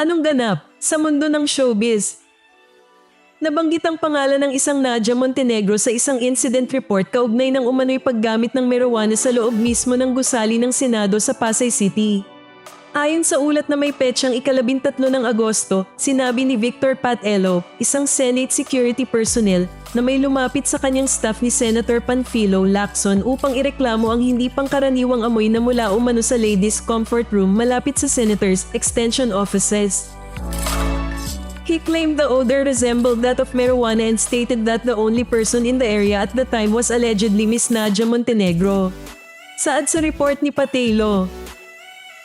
Anong ganap sa mundo ng showbiz? Nabanggit ang pangalan ng isang Nadia Montenegro sa isang incident report kaugnay ng umano'y paggamit ng marijuana sa loob mismo ng gusali ng Senado sa Pasay City. Ayon sa ulat na may petsang ikalabintatlo ng Agosto, sinabi ni Victor Pat Elo, isang Senate security personnel, na may lumapit sa kanyang staff ni Senator Panfilo Lacson upang ireklamo ang hindi pangkaraniwang amoy na mula umano sa ladies' comfort room malapit sa Senator's extension offices. He claimed the odor resembled that of marijuana and stated that the only person in the area at the time was allegedly Miss Nadia Montenegro. Saad sa report ni Patelo,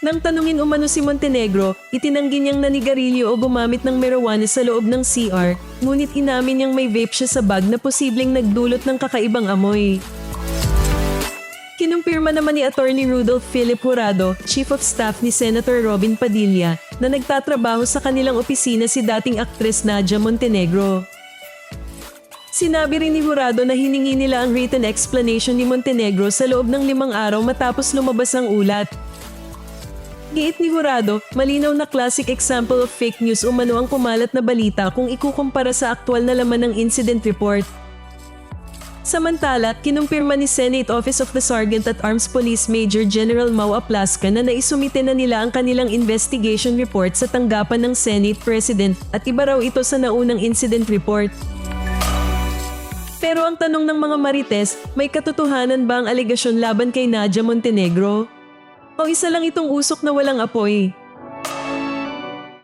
nang tanungin umano si Montenegro, itinanggi niyang nanigarilyo o gumamit ng marijuana sa loob ng CR, ngunit inamin niyang may vape siya sa bag na posibleng nagdulot ng kakaibang amoy. Kinumpirma naman ni Attorney Rudolph Philip Jurado, Chief of Staff ni Senator Robin Padilla, na nagtatrabaho sa kanilang opisina si dating aktres Nadia Montenegro. Sinabi rin ni Jurado na hiningi nila ang written explanation ni Montenegro sa loob ng limang araw matapos lumabas ang ulat. Giit ni Jurado, malinaw na classic example of fake news umano ang kumalat na balita kung ikukumpara sa aktwal na laman ng incident report. Samantala, kinumpirma ni Senate Office of the Sergeant at Arms Police Major General Mau Aplaska na naisumite na nila ang kanilang investigation report sa tanggapan ng Senate President at iba raw ito sa naunang incident report. Pero ang tanong ng mga marites, may katotohanan ba ang alegasyon laban kay Nadia Montenegro? O isa lang itong usok na walang apoy?